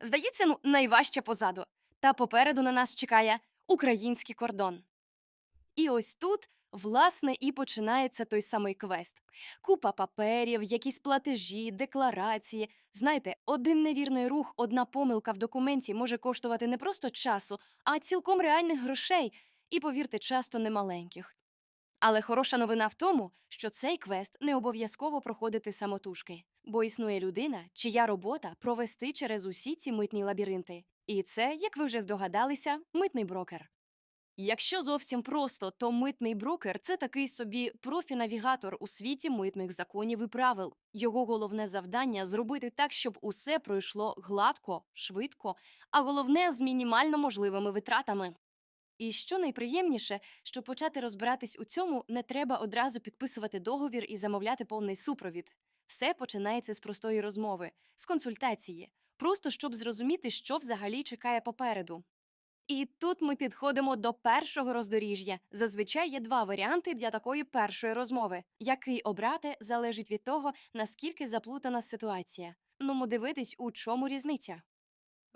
Здається, ну найважче позаду. Та попереду на нас чекає український кордон. І ось тут, власне, і починається той самий квест. Купа паперів, якісь платежі, декларації. Знаєте, один невірний рух, одна помилка в документі може коштувати не просто часу, а цілком реальних грошей, і, повірте, часто немаленьких. Але хороша новина в тому, що цей квест не обов'язково проходити самотужки, бо існує людина, чия робота провести через усі ці митні лабіринти. І це, як ви вже здогадалися, митний брокер. Якщо зовсім просто, то митний брокер це такий собі профі-навігатор у світі митних законів і правил. Його головне завдання зробити так, щоб усе пройшло гладко, швидко, а головне з мінімально можливими витратами. І що найприємніше, щоб почати розбиратись у цьому, не треба одразу підписувати договір і замовляти повний супровід. Все починається з простої розмови, з консультації, просто щоб зрозуміти, що взагалі чекає попереду. І тут ми підходимо до першого роздоріжжя. Зазвичай є два варіанти для такої першої розмови. Який обрати залежить від того, наскільки заплутана ситуація. Ну, дивитись, у чому різниця.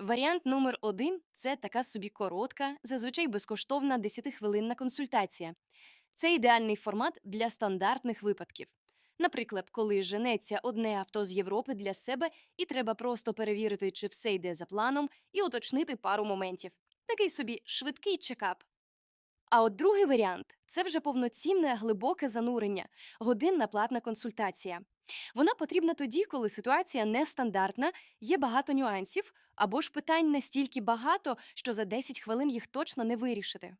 Варіант номер один це така собі коротка, зазвичай безкоштовна 10-хвилинна консультація. Це ідеальний формат для стандартних випадків. Наприклад, коли женеться одне авто з Європи для себе, і треба просто перевірити, чи все йде за планом, і уточнити пару моментів. Такий собі швидкий чекап. А от другий варіант це вже повноцінне глибоке занурення, годинна платна консультація. Вона потрібна тоді, коли ситуація нестандартна, є багато нюансів, або ж питань настільки багато, що за 10 хвилин їх точно не вирішити.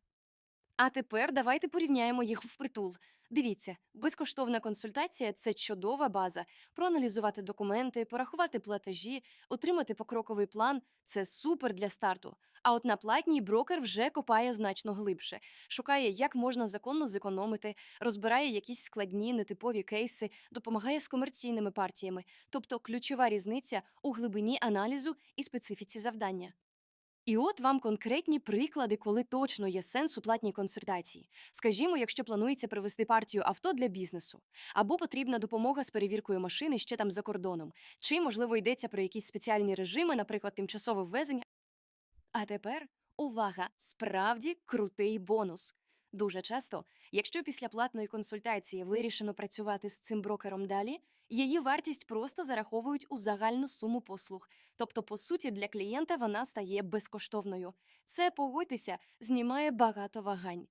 А тепер давайте порівняємо їх впритул. Дивіться, безкоштовна консультація це чудова база. Проаналізувати документи, порахувати платежі, отримати покроковий план це супер для старту. А от на платній брокер вже копає значно глибше, шукає, як можна законно зекономити, розбирає якісь складні нетипові кейси, допомагає з комерційними партіями, тобто ключова різниця у глибині аналізу і специфіці завдання. І от вам конкретні приклади, коли точно є сенс у платній консультації. Скажімо, якщо планується привезти партію авто для бізнесу, або потрібна допомога з перевіркою машини ще там за кордоном, чи, можливо, йдеться про якісь спеціальні режими, наприклад, тимчасове ввезення. А тепер увага! Справді крутий бонус. Дуже часто, якщо після платної консультації вирішено працювати з цим брокером далі, її вартість просто зараховують у загальну суму послуг. Тобто, по суті, для клієнта вона стає безкоштовною. Це погодьтеся, знімає багато вагань.